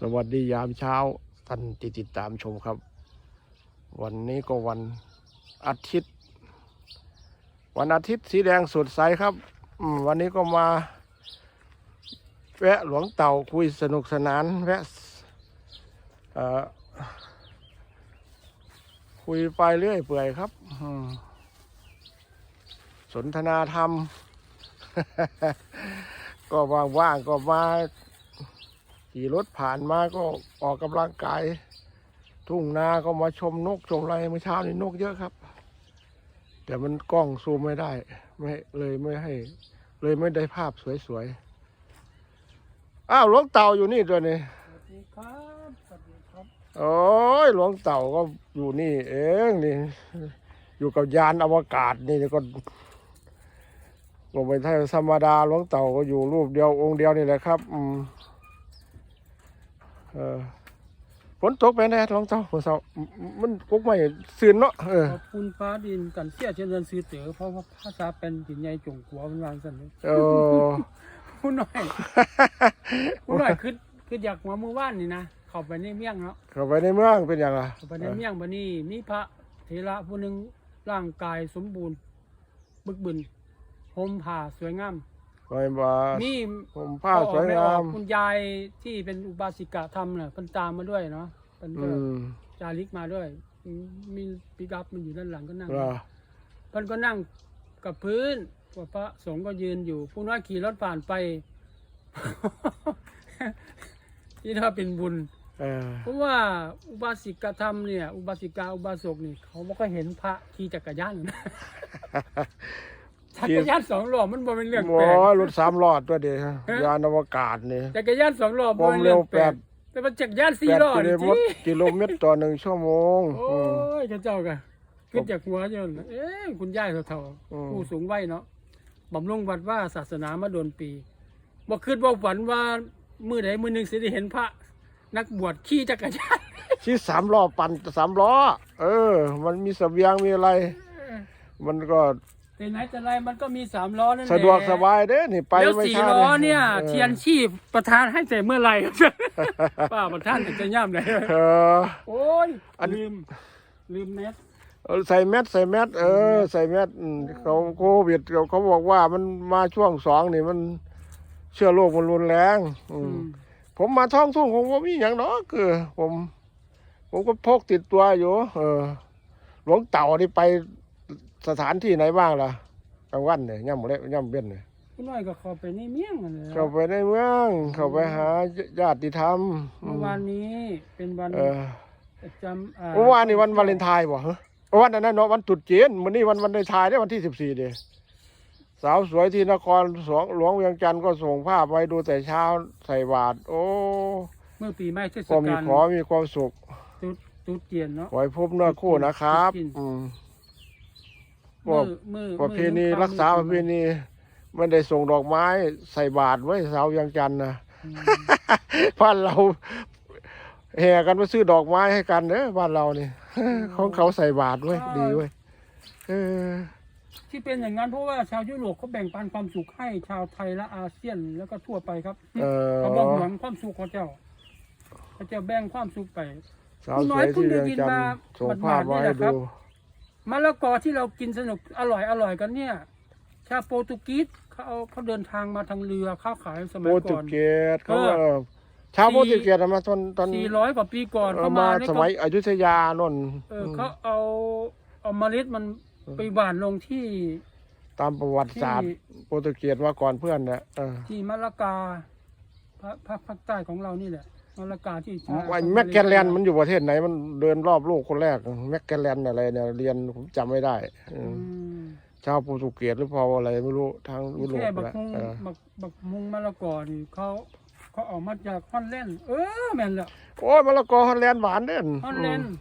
สวัสดียามเช้าท่านที่ติดตามชมครับ วันนี้ก็วันอาทิตย์ วันอาทิตย์สีแดงสดใสครับวันนี้ก็มาแวะหลวงเต่าคุยสนุกสนานแวะคุยไปเรื่อยเปื่อยครับสนทนาธรรม ก็ว่างๆก็มา ขี่รถผ่านมาก็ออกกำลังกาย ทุ่งนาก็มาชมนกชมอะไรเมื่อเช้านี่นกเยอะครับ แต่มันกล้องซูมไม่ได้ ไม่เลยไม่ให้ เลยไม่ได้ภาพสวยๆอ้าวหลวงเต่าอยู่นี่ตัวนี้สวัสดีครับสวัสดีครับ โอ้ยหลวงเต่าก็อยู่นี่ เองนี่ อยู่กับยานอวกาศนี่ก็ก็ไม่ใช่ธรรมดาหลวงเต่าก็อยู่รูปเดียวองค์เดียวนี่แหละครับ อืมเออ ฝนตกไปแน่หลวงเต่าฝนเต่ามันกกไม่ซื่นเนาะเออขอบคุณฟ้าดินกันเสียเช่นเดินซื้อเต๋อเพราะว่าภาษาเป็นหินใหญ่จงกัวมันวางสันนี้เออผู้หน่อยผู้หน่อยคือคืออยากมาเมื่อวานนี่นะเข้าไปในเมี่ยงเนาะเข้าไปในเมืองเป็นอย่างไรเข้าไปในเมี่ยงบันนี้มีพระเทระผู้หนึ่งร่างกายสมบูรณ์ บึกบึนห่มผ้าสวยงาม คอยมามีผมผ้าสวยงามคุณยายที่เป็นอุบาสิกะธรรมเนี่ยเพิ่นตามมาด้วยเนาะเพิ่นอืก็มจาริกมาด้วยอืมมีปิกับมันอยู่ด้านหลังก็นั่งเหรอเพิ่นก็นั่งกับพื้นว่าพระสงฆ์ก็ยืนอยู่ผู้น้อยขี่รถผ่านไปที่ถ้าเป็นบุญ เออเพราะว่าอุบาสิกธรรมเนี่ย อุบาสิกาอุบาสกนี่ เขาไม่ค่อยเห็นพระขี่จักรยานอยู่นะ จักรยานสองล้อมันบ่เป็นเรื่องหมแปลอกรถสามล้อตัวเดียวยานอวกาศนี่จักรยานสองล้อความเป็นเร็เรื่อวงแปลกแปดแต่ว่าจักรยานสี่แปดล้อกิโลนี่เมตรกิโลเมตรต่อหนึ่งชั่วโมงโอ้อืม ยกระเจ้ากันขึ้นจากหัวจนเอ๊ะคุณย่ายเท่าอืม ๆผู้สูงวัยเนาะบำรุงวัดว่าศาสนามาโดนปีบ่คิดว่าฝันว่ามื้อใดมื้อหนึงสิได้เห็นพระ นักบวชขี่จักรยาน ที่สามล้อปั่นสามล้อ เออ มันมีเสบียงมีอะไร มันก็ แต่ไหนแต่ไรมันก็มีสามล้อนั่นแหละสะดวกสบายเด้นี่ไปแล้วไม่สี่ช้าล้อเนี่ยออเทียนชีพประธานให้ใส่เมื่อไหร่ ป้าประธานจะย่ำเลยเออ โอ้ยอัน ลืม ลืมแมสเออใส่แมสใส่แมสเออ ใส่แมสอืมเขาโควิดเขาเขาบอกว่ามันมาช่วงสองนี่มันเชื้อโรคมันรุนแรงอืม ผมมาท่องทุ่งผมก็มีอย่างเนาะคือ ผม ผมก็พกติดตัวอยู่ เออ หลวงเต่านี่ไป สถานที่ไหนบ้างล่ะกลางวันเนี่ยย่ำเละย่ำเบี้ยนเนี่ยคุณน้อยก็เข้าไปในเมี่ยงนั่นแหละเข้าไปในเมือง เข้าไปหาญาติธรรมอืเมื่อมวานนี้เป็นวันเออประจำอ่าเมื่อวานนี่วันวาเลนไทน์บ่ฮะวันนั้นนะเนาะวันตรุษจีนมื้อนี้วันวาเลนไทน์ได้วันที่สิบสี่เด้สาวสวยที่นครสวงหลวงเวียงจันทร์ก็ส่งภาพไปดูแต่เช้าใส่บาตรโอ้เมื่อปีใหม่เทศก็มีกาลขอมีความสุขตุ๊ดตุ๊ดเจียนเนาะ ขอให้พบเนื้อคู่นะครับกินอืม มือมือประเพณีมือรักษาประเพณีไม่ได้ส่งดอกไม้ใส่บาตรไว้สาวเวียงจันทร์นะอืมบ้านเราแห่กันมาซื้อดอกไม้ให้กันเด้อบ้านเรานี่ของเขาใส่บาตรไว้ยดีเว้ยเออ ที่เป็นอย่างนั้นเพราะว่าชาวยุโรปเขาแบ่งปันความสุขให้ชาวไทยและอาเซียนแล้วก็ทั่วไปครับเออ เขาบอกหวงความสุขของเจ้าเขาจะแบ่งความสุขไปสาวสวยที่เวียงจันทร์ส่งภาพมาให้ดู มะละกอที่เรากินสนุกอร่อยอร่อยกันเนี่ยชาวโปรตุกีสเขาเอาเขาเดินทางมาทางเรือค้าขายสมัโปยรตุก่อน เกสเขาเออเออ ชาวโปรตุเกสมาตอนตอนสี่ร้อยกว่าปีก่อนเออเขามามาเนี่ยสเขามัยอยุธยานนท์เออเขาเอาเอาเมล็ดมันไปหว่านลงที่ ตามประวัติศาสตร์ที่ โปรตุเกสมาก่อนเพื่อนเนี่ยเออที่มะละกาภาคภาคภาคใต้ของเรานี่แหละ มะละกาที่ชาวไอ้แมกแกนแลนด์มันอยู่ประเทศไหน มันเดินรอบโลกคนแรกแมกแกนแลนด์อะไรเนี่ยเรียนผมจำไม่ได้เออือมชาวโปรตุเกสหรือเปล่าอะไรไม่รู้ทางยุโรปแค่บักแหละมุงเออบักบักมุงมะละกอนี่เขาเขาเออกมาจากฮอนแลนด์เออแม่นแหละโอ้ยมะละกอฮอลแลนด์หวานเด่นฮอนแลนด์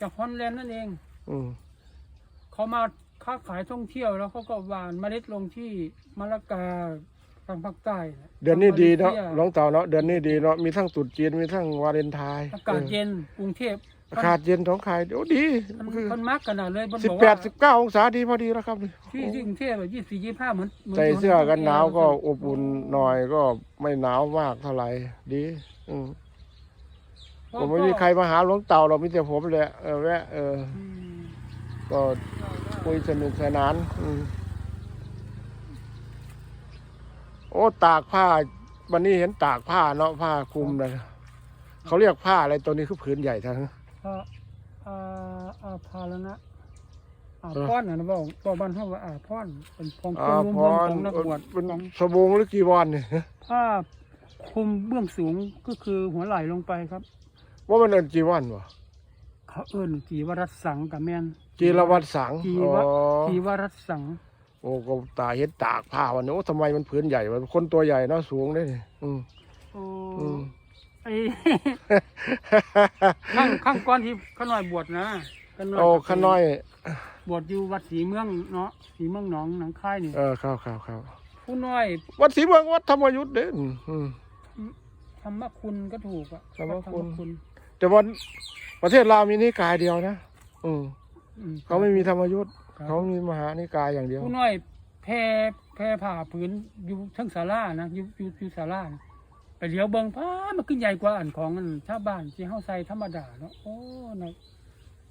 จากฮอนแลนด์นั่นเอง อืมเขามาค้าขายท่องเที่ยวแล้วเขาก็หวานเมล็ดลงที่มะละกา ทางภาคใต้ะเดือนนี้ดีเนาะมลยซียน้องเต่าเนาะเดือนนี้ดีเนาะมีทั้งตรุษจีนมีทั้งวาเลนไทน์อากาศเย็นกรุงเทพเอออากาศเย็นท้องขายโอ้ดีมันคือมันมักขนาดเลยมันสิบบอกแปว่าดสิบเก้าองศาดีพอดีแล้วครับนี่ที่ที่กรุงเทพยี่สี่ยี่ห้าเหมือนหมืนใส่เสื้อกันหนาวก็อบอุ่นหน่อยก็ไม่หนาวมากเท่าไหร่ดีอืมพ่อผมไม่มีใครมาหาหลวงเต่าเรามีแต่ผมเลยเออแวะเอออืมก็คุยสนุกสนาน อืมโอ้ตากผ้า วันนี้เห็นตากผ้าเนาะผ้าคลุมนะเขาเรียกผ้าอะไรตัวนี้คือผืนใหญ่ทั้งพระอาอาภาลนะอาเออพรนะนะบอกบอกบ้านเฮาว่าอาพรเป็นของอ่าคนพรวมๆรของนักบวชเป็นของสบงหรือกีวรเนี่ยผ้าคลุมเบื้องสูงก็คือหัวไหล่ลงไปครับ ว่ามันเอินจีวรวะเขาเอิ้นจีวรัสสังกับแม่นจีรวัตรสังจีอ๋วะอจีวรัสสังโอ้ก็ตาเห็นตากผ้าวันนี้โอ้ทำไมมันผืนใหญ่วะคนตัวใหญ่เนาะสูงได้นี่อืมโอ้อืม ไอ้ ข้างข้างก้อนที่ข้าน้อยบวชนะข้าน้อยโอ้ข้าน้อย บวชอยู่วัดศรีเมืองเนาะศรีเมืองหนองหนองคายนี่เออครับครับครับผู้น้อยวัดศรีเมืองวัดธรรมยุทธ์เด่นอืม ธรรมคุณก็ถูกอะธรรมคุณ วัดแต่ว่าประเทศลาวมีนิกายเดียวนะอืมอืมเขาไม่มีธรรมยุทธ์ครับ เขามีมหานิกายอย่างเดียวผู้น้อยแพร่แพร่ผ่าผืนอยู่เทั้งศาลานะอยู่อยู่อยู่ศาลานะไปเลี้ยวเบิ่งพ้ามันขึ้นใหญ่กว่าอันของอันชาวบ้านที่เฮาใส่ธรรมดาเนาะโอ้นะ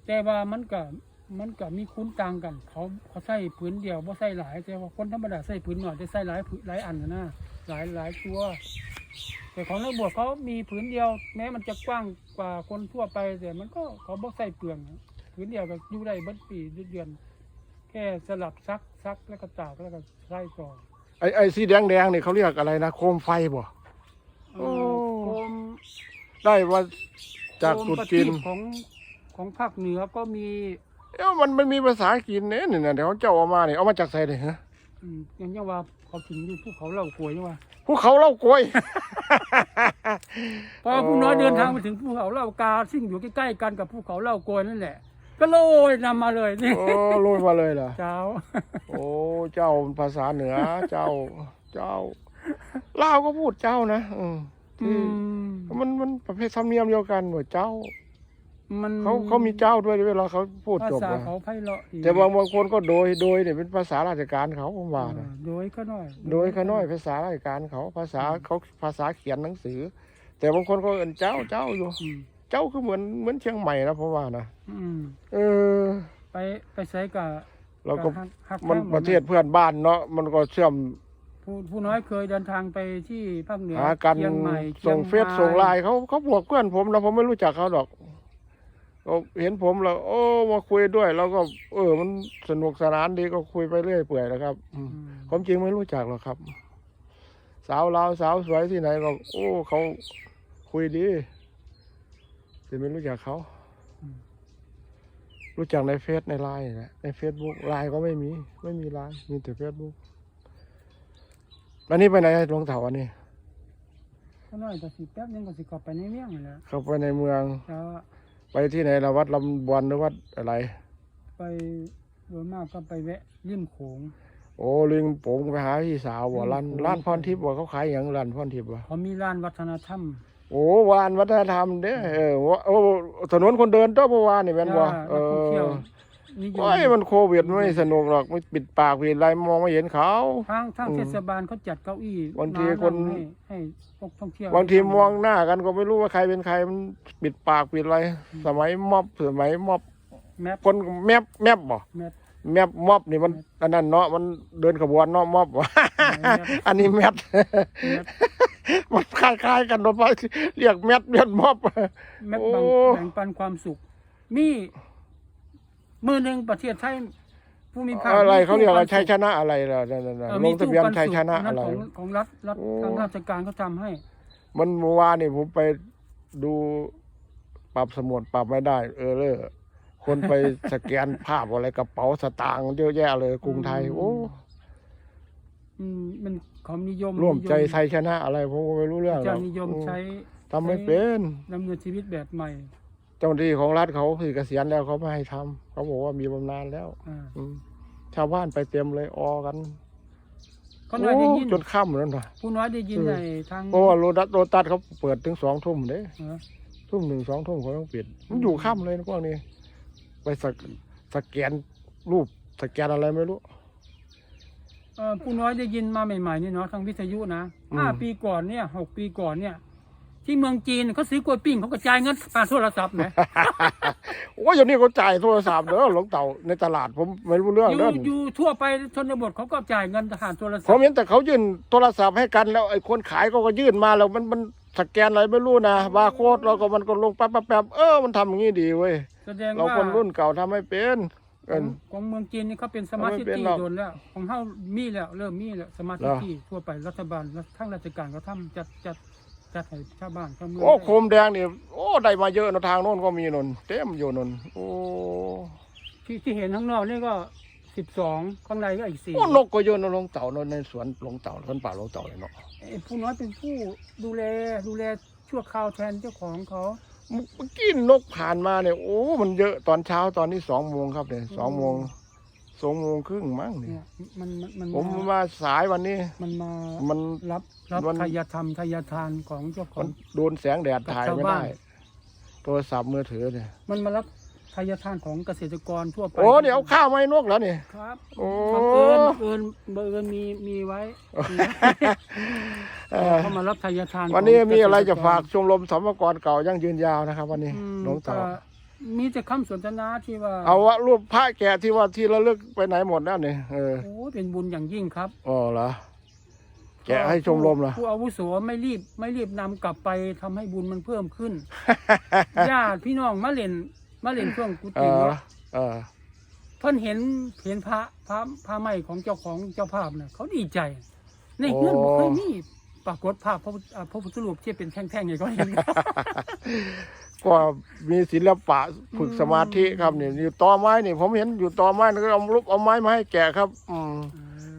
แต่ว่ามันก็มันก็มีคุ้นต่างกัน เขาเขาใส่ผืนเดียวบ่ใส่หลายแต่ว่าคนธรรมดาใส่ผืนหน่อยจะใส่หลายผืนหลายอันนะนะหลายหลายตัว แต่ของนักบวชเขามีผืนเดียว แม้มันจะกว้างกว่าคนทั่วไปแต่มันก็เขาบ่ใส่เปลืองผืนเดียวก็อยู่ได้เบิดปีเดือน แค่สลับซักซักแล้วก็ตากแล้วก็ใส่ก่อนไอ้ไอ้สีแดงแดงๆนี่เขาเรียกอะไรนะโคมไฟบ่ โอ้ โคมได้ว่าจากโคตรุมดประจีทีนปของของภาคเหนือก็มีเอ้ามันมันมีภาษาจีนเนี่ยนี่นะเดี๋ยวเขาเจ้าเอามาเนี่ยเอามาจากไสเนี่ยฮะอืมอย่างเงี้ยว่าเขาถึงอยู่ภูเขาเหล่ากวยยังว่าภูเขาเล่ากล้วย พอผู้น้อยเดินทางไปถึงภูเขาเหล่ากาซึ่งอยู่ใกล้ๆกันกับภูเขาเหล่ากวยนั่นแหละ ก็โรยนำมาเลยนี่โอ้โรยมาเลยเหรอเจ้า โอ้เจ้าภาษาเหนือ เจ้า เจ้าลาวก็พูดเจ้านะอืมอืมมันมันประเภทธรรมเนียมเดียวกันหมดเจ้ามันเขาเขามีเจ้าด้วยเวลาเขาพูดภาจบษานะเขาไพเราะดีแต่บางบางคนก็โดยโดยเนี่ยเป็นภาษาราชการเขาผมว่านะอ่าโดยก็น้อยโดยขาน้อยภาษาราชการเขาภาษาเขาภาษาเขียนหนังสือ แต่บางคนก็เอินเจ้าเจ้าอยู่ อืมเจ้าคือเหมือนเหมือนเชียงใหม่นะผมว่านะอืมเออ ไปไปใช้กับเราก็ฮัฮักมันข้าประเทศเพื่อนบ้านเนาะมันก็เชื่อมผู้ผู้น้อยเคยเดินทางไปที่ภาคเหนือหากันเชียงใหม่ชียส่งเฟซรายส่งไลน์เขาเขาบวกเพื่อนผมนะผมไม่รู้จักเขาดอกเขาเห็นผมแล้วโอ้มาคุยด้วย แล้วก็ เออ มันสนุกสนานดีก็คุยไปเรื่อยเปื่อยนะครับอืมอืมความจริงไม่รู้จักหรอกครับ สาวลาวสาวสวยที่ไหนก็ โอ้เขาคุยดี แต่ไม่รู้จักเขารู้จักในเฟซในไลน์นะในเฟซบุ๊กไลน์ก็ไม่มี ไม่มีไลน์มีแต่เฟซบุ๊กวันนี้ไปไหนหลวงเถาวันนี้ผู้น้อยก็สิแป๊บนึงก็สิกลับไปในเมืองนั่นแหละเข้าไปในเมือง แล้วไปที่ไหนละวัดลำบวนหรือวัดอะไร ไปโดยมากก็ไปแวะริมโขง โอ้ลิงโป่งไปหาพี่สาวบ่ร้านอืมร้านพรทิพย์บ่เขาขายอย่างร้านพรทิพย์บ่เขามีร้านวัฒนธรรม โอ้วานวัฒนธรรมเด้อเออว่าโอ้ถนนคนเดินตัวเมื่อวานนี่แม่นบ่จ้าเอนักท่องเที่ยวอนิยมโอ้ยมันโควิดไม่สนุกหรอกไม่ปิดปากปิดอะไรมองไม่เห็นเขาทางทางอืมเทศบาลเขาจัดเก้าอี้บางทีมคนให้ให้พวกท่องเที่ยวบางทีมองหน้ากันก็ไม่รู้ว่าใครเป็นใครมันปิดปากปิดอะไรสมัยม็อบสมัยม็อบแมปคนแมบแมบบ่แมปแมบม็อบนี่มันอันนั้นเนาะมันเดินขบวนเนาะม็อบอันนี้แมบแมปมันคล้ายๆกันโดนไปเรียกแมบเรียกม็อบ แมปโอ้แบ่งแบ่งปันความสุข มีมือหนึ่งประเทศไทยผู้มีภาคอะไรมีเขาเรียกอะไรตู้ชัยปันชสุขนะอะไรล่ะนั่นเออๆลมีงทะเบียนตู้ปัชัยชนะสุขอะไร ของของรัฐรัฐโอ้ ทางราชการเขาทำให้ มันเมื่อวานนี่ผมไปดูปรับสมุดปรับไม่ได้ เออเลยคนไป สแกนภาพอะไรกระเป๋าสตางค์เยอะแยะเลยกรุงไทยโอ้ อืมมันความนิยมร่วมใจนิยไทยชนะอะไรผมก็ไม่รู้เรื่องหรจะอกนิยมใช้ทำไม่เป็นดำเนินชีวิตแบบใหม่เจ้าหน้าที่ของรัฐเขาคือเกษียณแล้วเขาไม่ให้ทำเขาบอกว่ามีบำนาญแล้ว อ่าอืมชาวบ้านไปเต็มเลยออกันก็น้อยได้ยินโจนค่ำแล้วนะผู้น้อยได้ยินเออในทางเพราะว่าโรตัสโรตัสเขาเปิดถึงสองทุ่มเด้ เออ ทุ่มหนึ่งสองทุ่มเขาต้องปิด มันอยู่ค่ำเลยนะพวกนี้ ไปสกสแกนรูปสแกนอะไรไม่รู้ เอ่อผู้น้อยได้ยินมาใหม่ๆนี่เนาะทางวิทยุนะอืมห้าปีก่อนเนี่ยหกปีก่อนเนี่ย ที่เมืองจีนเขาซื้อกล้วยปิ้งเขาก็จ่ายเงินผ่านโทรศัพท์ไหมโอ้ยอย่างนี้เขาจ่ายโทรศัพท์เด้อหลวงเต่าในตลาดผมไม่รู้เรื่องอยู่เด้ออยู่ทั่วไปชนบทเขาก็จ่ายเงินผ่านโทรศัผมพท์เห็นแต่เขายื่นโทรศัพท์ให้กันแล้วไอ้คนขายก็ก็ยื่นมาแล้วมันมันสแกนอะไรไม่รู้นะบาร์โค้ดแล้วก็มันก็ลงแป๊บแป๊บแป๊บเออมันทำอย่างนี้ดีเว้ยแสดงเราว่าคนรุ่นเก่าทำไม่เป็น ขเอิองนของเมืองจีนนี่เขาเป็นสมาร์ทไม่ซิเป็นตี้หรอก โดนแล้ว ของเฮามีแล้วเริ่มมีแล้วสมาร์ทเหรซิอตี้ทั่วไปรัฐบาลและทั้งราชการเขาทำจัดจัดจัดให้ชาวบ้านชาวเมืองโอ้โคมแดงนี่โอ้ได้มาเยอะนะทางโน้นก็มีนนเต็มอยู่นนโอ้ที่ที่เห็นข้างนอกนี่ก็สิบสองข้างในก็อีกสี่โอ้นกก็เยอะนะลงเต่านนในสวนลงเต่าสวนป่าลงเต่าเลยเนาะไอ้ผู้น้อยเป็นผู้ดูแลดูแลชั่วคราวแทนเจ้าของเขา เมื่อกี้นกผ่านมาเนี่ยโอ้มันเยอะตอนเช้าตอนนี้สองโมงครับเนี่ยสองโมงสองโมงครึ่งมั้งเนี่เนี่ย ยมันมันมันผมมามาสายวันนี้ มันมามัน รับรับมัน ทายธรรมทายทานของเจ้าขอมัง นโดนแสงแดดถ่ายไม่กับชาวบ้าได้นโทรศัพท์มือถือเนี่ย มันมารับ ทายทานของเกษตรกรทั่วไปโอ้เดี๋ยวเอาข้าวมาให้นกแล้วนี่ ครับโอ้ บังเอิญบังเอิญบังเอิญมีมีไว้มีไว้เออเขามารับทายทานวันนี้ของมีอะไรจะเษตรฝากชมรมสมกรเก่ายั่งยืนยาวนะครับ วันนี้อืมหลวงต่อก็มีแต่คำสนทนาที่ว่าเอาว่ารูปพระแกะที่ว่าที่ระลึกไปไหนหมดแล้วเนี่ยเออโอ้เป็นบุญอย่างยิ่งครับ อ๋อเหรอแกะให้ชมรมเหรอ ผู้อาวุโสไม่รีบไม่รีบนำกลับไปทำให้บุญมันเพิ่มขึ้น ญาติพี่น้องมาเล่น มาเล่นช่วงกุเอฏิอเนาะเออเพิ่นเห็นเห็นพระพระพระใหม่ของเจ้าของเจ้าภาพเนี่ยเขาดีใจ ในเฮือนบ่เคยมีปรากฏภาพพระพุทธอ่าพระพุทธรูปที่เป็นแท่งๆอย่างเขาเห็น ก็มีศิลปะฝึกสมาธิครับเนี่ยอยู่ตอไม้นี่ผมเห็นอยู่ตอไม้นี่ก็เอารูปเอาไม้มาให้แกะครับ อืม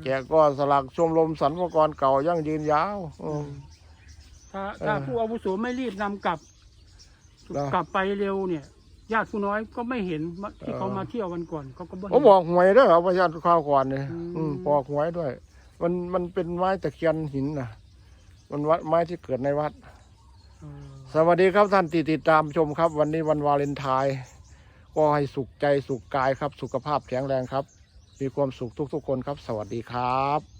แกก็สลักชมรมสรรพากรเก่ายั่งยืนยาวอืม ถ้าถ้าเออผู้อาวุโสไม่รีบนำกลับ เหรอ กลับไปเร็วเนี่ย ญาติผู้น้อยก็ไม่เห็นมาที่เออเขามาเที่ยววันก่อนเขาก็บ่ผมเห็นบอกหวยด้วยครับพยานข้าวก่อนเนี่ยอืม อืมบอกหวยด้วย มันมันเป็นไม้ตะเคียนหินนะมันวัดไม้ที่เกิดในวัด เออสวัสดีครับท่านที่ติดตามชมครับ วันนี้วันวาเลนไทน์ก็ให้สุขใจสุขกายครับ สุขภาพแข็งแรงครับ มีความสุขทุกๆคนครับ สวัสดีครับ